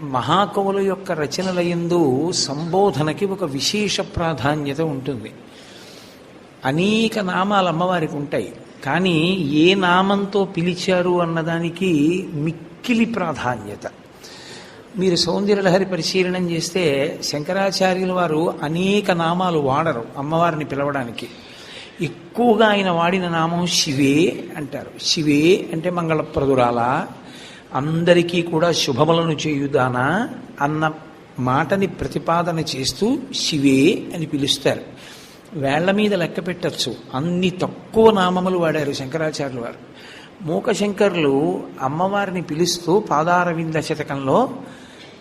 మహాకవుల యొక్క రచనల యందు సంబోధనకి ఒక విశేష ప్రాధాన్యత ఉంటుంది. అనేక నామాలు అమ్మవారికి ఉంటాయి. కానీ ఏ నామంతో పిలిచారు అన్నదానికి మిక్కిలి ప్రాధాన్యత. మీరు సౌందర్యలహరి పరిశీలనం చేస్తే శంకరాచార్యుల వారు అనేక నామాలు వాడరు అమ్మవారిని పిలవడానికి. ఎక్కువగా ఆయన వాడిన నామం శివే అంటారు. శివే అంటే మంగళప్రదురాల అందరికీ కూడా శుభములను చేయుదానా అన్న మాటని ప్రతిపాదన చేస్తూ శివే అని పిలుస్తారు. వేళ్ళ మీద లెక్క పెట్టచ్చు. అన్ని తక్కువ నామములు వాడారు శంకరాచార్యుల వారు. మూకశంకర్లు అమ్మవారిని పిలుస్తూ పాదారవింద శతకంలో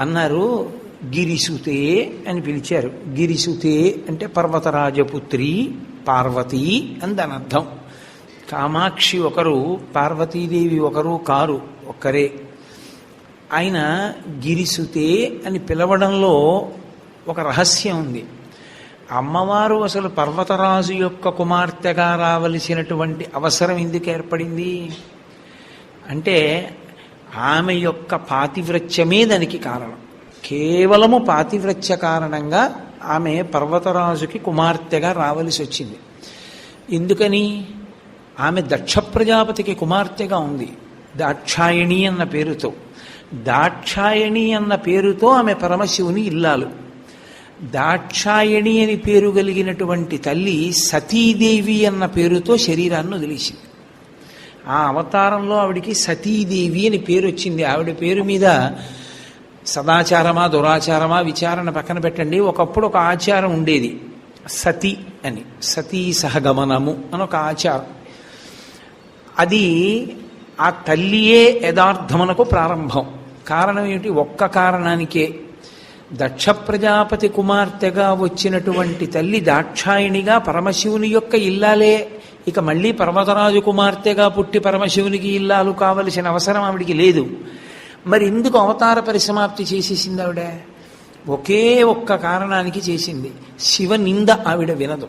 అన్నారు గిరిసుతే అని పిలిచారు. గిరిసుతే అంటే పర్వతరాజపుత్రి పార్వతి అని దాని అర్థం కామాక్షి ఒకరు పార్వతీదేవి ఒకరు కారు. ఒక్కరే. ఆయన గిరిసుతే అని పిలవడంలో ఒక రహస్యం ఉంది. అమ్మవారు అసలు పర్వతరాజు యొక్క కుమార్తెగా రావలసినటువంటి అవసరం ఎందుకు ఏర్పడింది? అంటే ఆమె యొక్క పాతివ్రత్యమే దానికి కారణం. కేవలము పాతివ్రత్య కారణంగా ఆమె పర్వతరాజుకి కుమార్తెగా రావలసి వచ్చింది. ఎందుకని? ఆమె దక్ష ప్రజాపతికి కుమార్తెగా ఉంది. దాక్షాయణి అన్న పేరుతో. దాక్షాయణి అన్న పేరుతో ఆమె పరమశివుని ఇల్లాలు. దాక్షాయణి అని పేరు కలిగినటువంటి తల్లి సతీదేవి అన్న పేరుతో శరీరాన్ని వదిలేసింది. ఆ అవతారంలో ఆవిడికి సతీదేవి అని పేరు వచ్చింది. ఆవిడ పేరు మీద సదాచారమా దురాచారమా విచారణ పక్కన పెట్టండి. ఒకప్పుడు ఒక ఆచారం ఉండేది. సతి అని. సతీ సహగమనము అని ఒక ఆచారం. అది ఆ తల్లియే యథార్థమునకు ప్రారంభం. కారణం ఏమిటి? ఒక్క కారణానికే. దక్ష ప్రజాపతి కుమార్తెగా వచ్చినటువంటి తల్లి దాక్షాయిణిగా పరమశివుని యొక్క ఇల్లాలే. ఇక మళ్ళీ పర్వతరాజు కుమార్తెగా పుట్టి పరమశివునికి ఇల్లాలు కావలసిన అవసరం ఆవిడికి లేదు. మరి ఎందుకు అవతార పరిసమాప్తి చేసేసింది ఆవిడ? ఒకే ఒక్క కారణానికి చేసింది. శివ నింద ఆవిడ వినదు.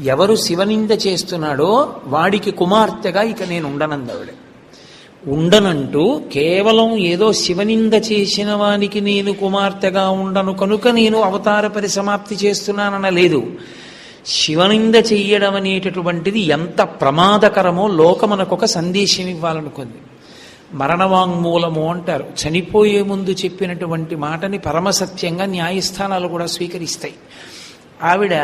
ఎవరు శివనింద చేస్తున్నాడో వాడికి కుమార్తెగా ఇక నేను ఉండనంది ఉండనంటూ కేవలం ఏదో శివనింద చేసిన వానికి నేను కుమార్తెగా ఉండను కనుక నేను అవతార పరిసమాప్తి చేస్తున్నానన లేదు. శివనింద చెయ్యడం అనేటటువంటిది ఎంత ప్రమాదకరమో లోకమనకొక సందేశం ఇవ్వాలనుకుంది మరణవాంగ్మూలము అంటారు. చనిపోయే ముందు చెప్పినటువంటి మాటని పరమసత్యంగా న్యాయస్థానాలు కూడా స్వీకరిస్తాయి. ఆవిడ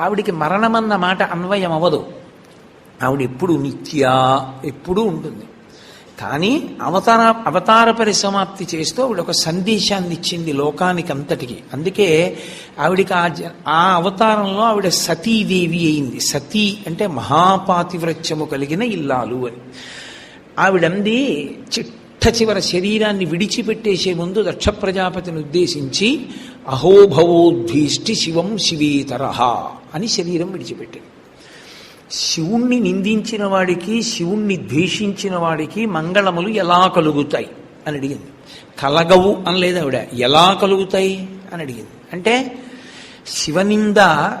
ఆవిడికి మరణమన్న మాట అన్వయం అవ్వదు ఆవిడ ఎప్పుడు నిత్యా ఎప్పుడూ ఉంటుంది. కానీ అవతార అవతార పరిసమాప్తి చేస్తూ ఆవిడ ఒక సందేశాన్ని ఇచ్చింది లోకానికి అంతటికి అందుకే ఆవిడికి ఆ జ- ఆ అవతారంలో ఆవిడ సతీదేవి అయింది. సతీ అంటే మహాపాతివ్రత్యము కలిగిన ఇల్లాలు అని. ఆవిడంది చిట్ట చివర శరీరాన్ని విడిచిపెట్టేసే ముందు దక్ష ప్రజాపతిని ఉద్దేశించి అహోభవోద్భీష్టి శివం శివేతరహ అని శరీరం విడిచిపెట్టింది. శివుణ్ణి నిందించిన వాడికి శివుణ్ణి ద్వేషించిన వాడికి మంగళములు ఎలా కలుగుతాయి? అని అడిగింది. కలగవు అనలేదు ఆవిడ. ఎలా కలుగుతాయి? అని అడిగింది. అంటే శివనింద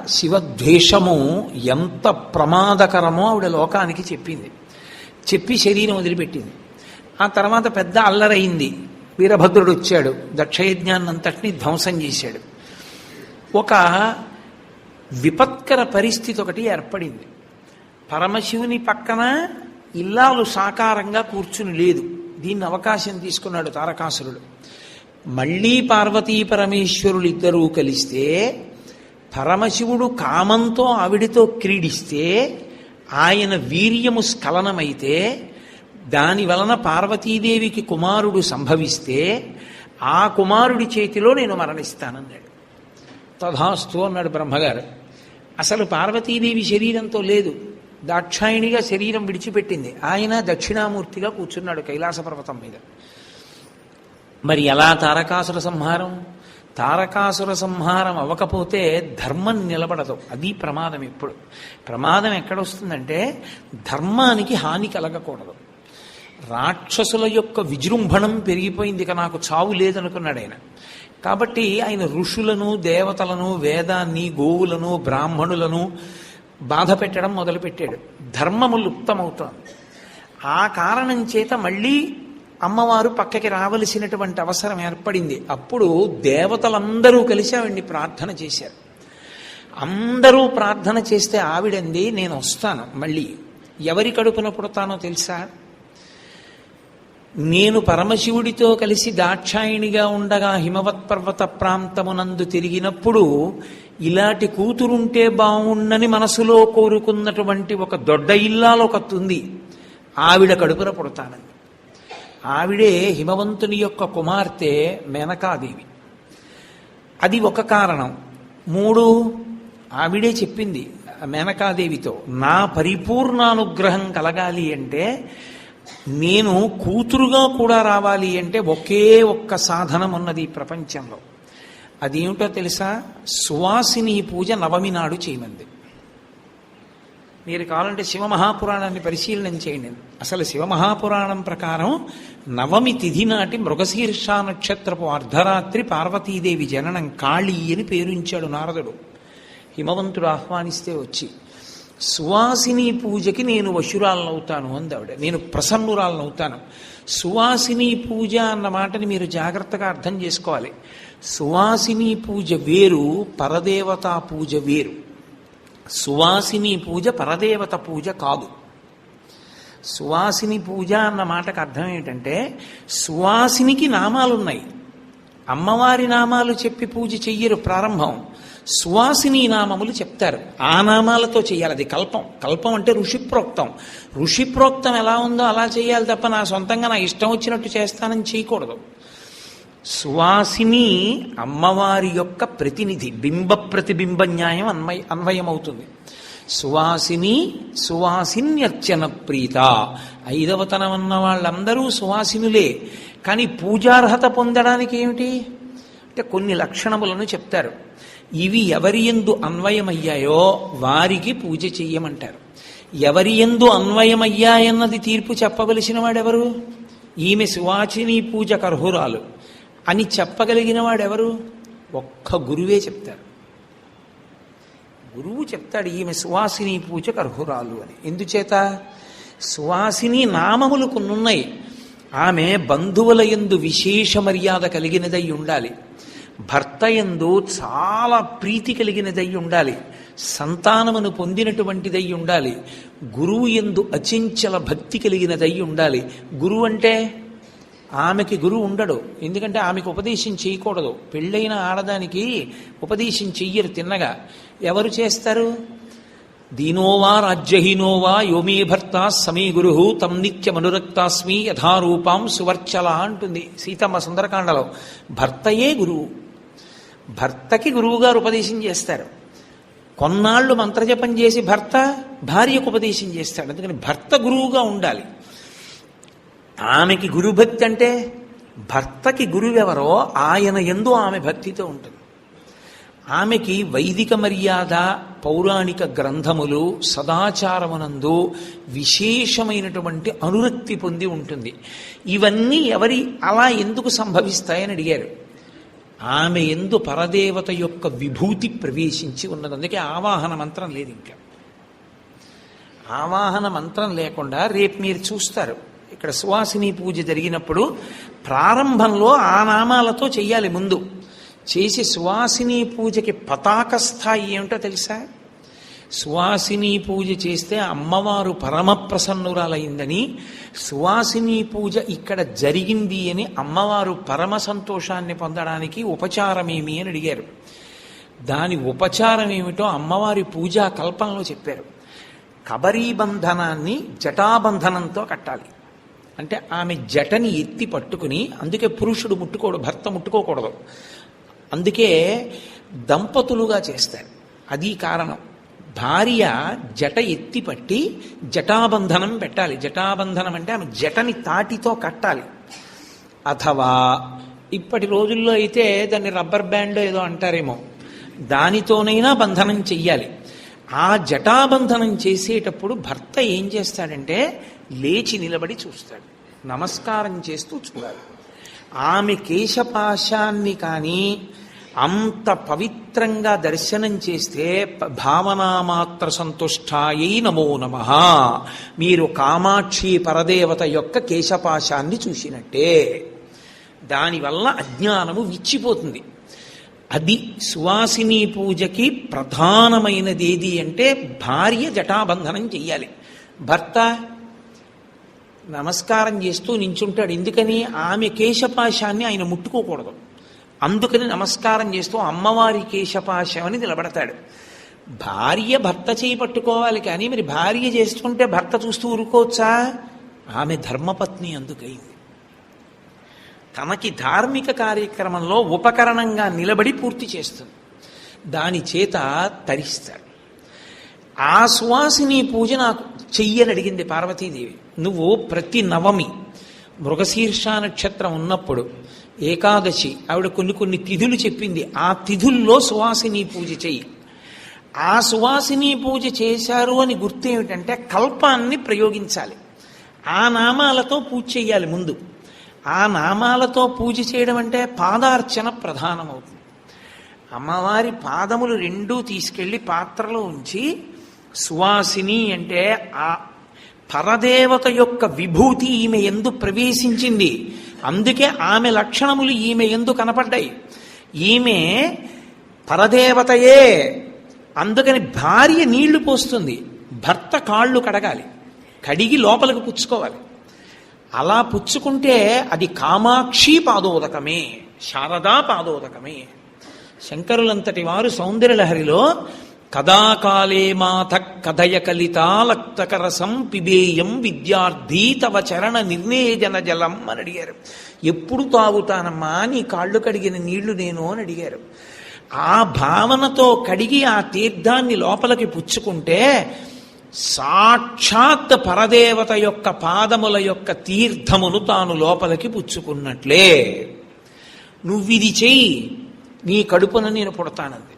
శివద్వేషము ఎంత ప్రమాదకరమో ఆవిడ లోకానికి చెప్పింది. చెప్పి శరీరం వదిలిపెట్టింది. ఆ తర్వాత పెద్ద అల్లరైంది. వీరభద్రుడు వచ్చాడు. దక్షయజ్ఞాన్నంతటినీ ధ్వంసం చేశాడు. ఒక విపత్కర పరిస్థితి ఒకటి ఏర్పడింది. పరమశివుని పక్కన ఇల్లాలు సాకారంగా కూర్చుని లేదు. దీన్ని అవకాశం తీసుకున్నాడు తారకాసురుడు. మళ్ళీ పార్వతీ పరమేశ్వరులు ఇద్దరూ కలిస్తే పరమశివుడు కామంతో ఆవిడితో క్రీడిస్తే ఆయన వీర్యము స్ఖలనమైతే దాని వలన పార్వతీదేవికి కుమారుడు సంభవిస్తే ఆ కుమారుడి చేతిలో నేను మరణిస్తానన్నాడు. తథాస్తు అన్నాడు బ్రహ్మగారు. అసలు పార్వతీదేవి శరీరంతో లేదు. దాక్షాయిణిగా శరీరం విడిచిపెట్టింది. ఆయన దక్షిణామూర్తిగా కూర్చున్నాడు కైలాస పర్వతం మీద. మరి ఎలా తారకాసుర సంహారం? తారకాసుర సంహారం అవ్వకపోతే ధర్మం నిలబడదు. అది ప్రమాదం ఎప్పుడు? ప్రమాదం ఎక్కడొస్తుందంటే ధర్మానికి హాని కలగకూడదు. రాక్షసుల యొక్క విజృంభణం పెరిగిపోయింది ఇక నాకు చావు లేదనుకున్నాడు ఆయన. కాబట్టి ఆయన ఋషులను దేవతలను వేదాన్ని గోవులను బ్రాహ్మణులను బాధ పెట్టడం మొదలుపెట్టాడు. ధర్మము లుప్తమవుతోంది. ఆ కారణం చేత మళ్ళీ అమ్మవారు పక్కకి రావలసినటువంటి అవసరం ఏర్పడింది. అప్పుడు దేవతలందరూ కలిసి ఆవిడ్ని ప్రార్థన చేశారు. అందరూ ప్రార్థన చేస్తే ఆవిడంది నేను వస్తాను మళ్ళీ. ఎవరి కడుపున పుడతానో తెలుసా? నేను పరమశివుడితో కలిసి దాక్షాయిణిగా ఉండగా హిమవత్ పర్వత ప్రాంతమునందు తిరిగినప్పుడు ఇలాంటి కూతురుంటే బాగుండని మనసులో కోరుకున్నటువంటి ఒక దొడ్డ ఇల్లాలు ఒకతుంది ఆవిడ కడుపున పుడతానని. ఆవిడే హిమవంతుని యొక్క కుమార్తె మేనకాదేవి. అది ఒక కారణం. మూడు ఆవిడే చెప్పింది మేనకాదేవితో నా పరిపూర్ణానుగ్రహం కలగాలి అంటే నేను కూతురుగా కూడా రావాలి అంటే ఒకే ఒక్క సాధనం ఉన్నది ఈ ప్రపంచంలో. అదేమిటో తెలుసా? సువాసిని పూజ నవమి నాడు చేయమంది. మీరు కావాలంటే శివమహాపురాణాన్ని పరిశీలన చేయండి. అసలు శివమహాపురాణం ప్రకారం నవమి తిథి నాటి మృగశీర్ష నక్షత్రపు అర్ధరాత్రి పార్వతీదేవి జననం కాళీ అని పేరుంచాడు నారదుడు. హిమవంతుడు ఆహ్వానిస్తే వచ్చి సువాసిని పూజకి నేను వశురాలనవుతాను అందావిడ. నేను ప్రసన్నురాలనవుతాను. సువాసిని పూజ అన్న మాటని మీరు జాగ్రత్తగా అర్థం చేసుకోవాలి. సువాసిని పూజ వేరు పరదేవతా పూజ వేరు. సువాసిని పూజ పరదేవత పూజ కాదు. సువాసిని పూజ అన్న మాటకు అర్థం ఏంటంటే సువాసినికి నామాలున్నాయి. అమ్మవారి నామాలు చెప్పి పూజ చెయ్యరు ప్రారంభం. సువాసిని నామములు చెప్తారు. ఆ నామాలతో చేయాలి అది కల్పం. కల్పం అంటే ఋషిప్రోక్తం. ఋషిప్రోక్తం ఎలా ఉందో అలా చేయాలి తప్ప నా సొంతంగా నా ఇష్టం వచ్చినట్టు చేస్తానని చేయకూడదు. సువాసిని అమ్మవారి యొక్క ప్రతినిధి బింబ ప్రతిబింబ న్యాయం అన్వయ అన్వయమవుతుంది. సువాసిని సువాసిన్యర్చన ప్రీత. ఐదవతనం అన్న వాళ్ళందరూ సువాసినులే. కానీ పూజార్హత పొందడానికి ఏమిటి? అంటే కొన్ని లక్షణములను చెప్తారు. ఇవి ఎవరి ఎందు అన్వయమయ్యాయో వారికి పూజ చెయ్యమంటారు. ఎవరి ఎందు అన్వయమయ్యాయన్నది తీర్పు చెప్పవలసిన వాడెవరు ఈమె సువాచిని పూజ కర్హురాలు. అని చెప్పగలిగిన వాడెవరు ఒక్క గురువే చెప్తారు. గురువు చెప్తాడు ఈమె సువాసిని పూజ కర్హురాలు అని. ఎందుచేత? సువాసిని నామములు కొన్నున్నాయి. ఆమె బంధువుల ఎందు విశేష మర్యాద కలిగినదై ఉండాలి. భర్త ఎందు చాలా ప్రీతి కలిగినదై ఉండాలి. సంతానమును పొందినటువంటిదై ఉండాలి. గురువు ఎందు అచించల భక్తి కలిగినదై ఉండాలి. గురువు అంటే ఆమెకి గురువు ఉండడు. ఎందుకంటే ఆమెకు ఉపదేశం చేయకూడదు. పెళ్ళైన ఆడదానికి ఉపదేశం చెయ్యరు తిన్నగా. ఎవరు చేస్తారు? దీనోవా రాజ్యహీనోవా యోమే భర్త సమీ గురు తం నిత్యమనురక్తాస్మి యథారూపాం సువర్చల అంటుంది సీతమ్మ సుందరకాండలో. భర్తయే గురువు. భర్తకి గురువుగారు ఉపదేశం చేస్తారు. కొన్నాళ్ళు మంత్రజపం చేసి భర్త భార్యకు ఉపదేశం చేస్తాడు. అందుకని భర్త గురువుగా ఉండాలి. ఆమెకి గురుభక్తి అంటే భర్తకి గురువెవరో ఆయన ఎందు ఆమె భక్తితో ఉంటుంది. ఆమెకి వైదిక మర్యాద పౌరాణిక గ్రంథములు సదాచారమునందు విశేషమైనటువంటి అనురక్తి పొంది ఉంటుంది. ఇవన్నీ ఎవరి అలా ఎందుకు సంభవిస్తాయని అడిగారు. ఆమె ఎందు పరదేవత యొక్క విభూతి ప్రవేశించి ఉన్నది. అందుకే ఆవాహన మంత్రం లేదు ఇంకా. ఆవాహన మంత్రం లేకుండా రేపు మీరు చూస్తారు. ఇక్కడ సువాసిని పూజ జరిగినప్పుడు ప్రారంభంలో ఆ నామాలతో చెయ్యాలి ముందు. చేసి సువాసిని పూజకి పతాక స్థాయి ఏమిటో తెలుసా? సువాసిని పూజ చేస్తే అమ్మవారు పరమప్రసన్నురాలైందని సువాసిని పూజ ఇక్కడ జరిగింది అని అమ్మవారు పరమ సంతోషాన్ని పొందడానికి ఉపచారమేమి అని అడిగారు. దాని ఉపచారం ఏమిటో అమ్మవారి పూజా కల్పనలో చెప్పారు. కబరీ బంధనాన్ని జటాబంధనంతో కట్టాలి. అంటే ఆమె జటని ఎత్తి పట్టుకుని అందుకే పురుషుడు ముట్టుకోడు భర్త ముట్టుకోకూడదు. అందుకే దంపతులుగా చేస్తారు. అది కారణం. భార్య జట ఎత్తి పట్టి జటాబంధనం పెట్టాలి. జటాబంధనం అంటే ఆమె జటని తాటితో కట్టాలి. అథవా ఇప్పటి రోజుల్లో అయితే దాన్ని రబ్బర్ బ్యాండ్ ఏదో అంటారేమో. దానితోనైనా బంధనం చెయ్యాలి. ఆ జటాబంధనం చేసేటప్పుడు భర్త ఏం చేస్తాడంటే లేచి నిలబడి చూస్తాడు. నమస్కారం చేస్తూ చూడాలి. ఆమె కేశపాశాన్ని కానీ అంత పవిత్రంగా దర్శనం చేస్తే ప- భావనామాత్ర సంతుష్టాయై నమో నమ. మీరు కామాక్షి పరదేవత యొక్క కేశపాశాన్ని చూసినట్టే. దానివల్ల అజ్ఞానము విచ్చిపోతుంది. అది సువాసిని పూజకి ప్రధానమైనది ఏది అంటే భార్య జటాబంధనం చెయ్యాలి. భర్త నమస్కారం చేస్తూ నించుంటాడు. ఎందుకని? ఆమె కేశపాశాన్ని ఆయన ముట్టుకోకూడదు. అందుకని నమస్కారం చేస్తూ అమ్మవారి కేశపాశం అని నిలబడతాడు. భార్య భర్త చేయి పట్టుకోవాలి కానీ మరి భార్య చేస్తుంటే భర్త చూస్తూ ఊరుకోవచ్చా? ఆమె ధర్మపత్ని అందుకైంది తనకి ధార్మిక కార్యక్రమంలో ఉపకరణంగా నిలబడి పూర్తి చేస్తుంది. దాని చేత తరిస్తాడు. ఆ సువాసిని పూజ నాకు చెయ్యని అడిగింది పార్వతీదేవి. నువ్వు ప్రతి నవమి మృగశీర్ష నక్షత్రం ఉన్నప్పుడు ఏకాదశి. ఆవిడ కొన్ని కొన్ని తిథులు చెప్పింది. ఆ తిథుల్లో సువాసిని పూజ చెయ్యి. ఆ సువాసిని పూజ చేశారు అని గుర్తు ఏమిటంటే కల్పాన్ని ప్రయోగించాలి. ఆ నామాలతో పూజ చేయాలి ముందు. ఆ నామాలతో పూజ చేయడం అంటే పాదార్చన ప్రధానమవుతుంది. అమ్మవారి పాదములు రెండూ తీసుకెళ్ళి పాత్రలో ఉంచి సువాసిని అంటే ఆ పరదేవత యొక్క విభూతి ఈమె ఎందు ప్రవేశించింది. అందుకే ఆమె లక్షణములు ఈమె ఎందు కనపడ్డాయి. ఈమె పరదేవతయే. అందుకని భార్య నీళ్ళు పోస్తుంది. భర్త కాళ్ళు కడగాలి. కడిగి లోపలికి పుచ్చుకోవాలి. అలా పుచ్చుకుంటే అది కామాక్షి పాదోదకమే. శారదా పాదోదకమే. శంకరులంతటి వారు సౌందర్యలహరిలో కదాకాలే మాథ కథయ కలితాలక్తకరసం పిబేయం విద్యార్థి తవ చరణ నిర్ణేజన జలం అని అడిగారు. ఎప్పుడు తాగుతానమ్మా? నీ కాళ్ళు కడిగిన నీళ్ళు నేను అని అడిగారు. ఆ భావనతో కడిగి ఆ తీర్థాన్ని లోపలికి పుచ్చుకుంటే సాక్షాత్ పరదేవత యొక్క పాదముల యొక్క తీర్థమును తాను లోపలికి పుచ్చుకున్నట్లే. నువ్విది చెయ్యి. నీ కడుపున నేను పుడతానంది.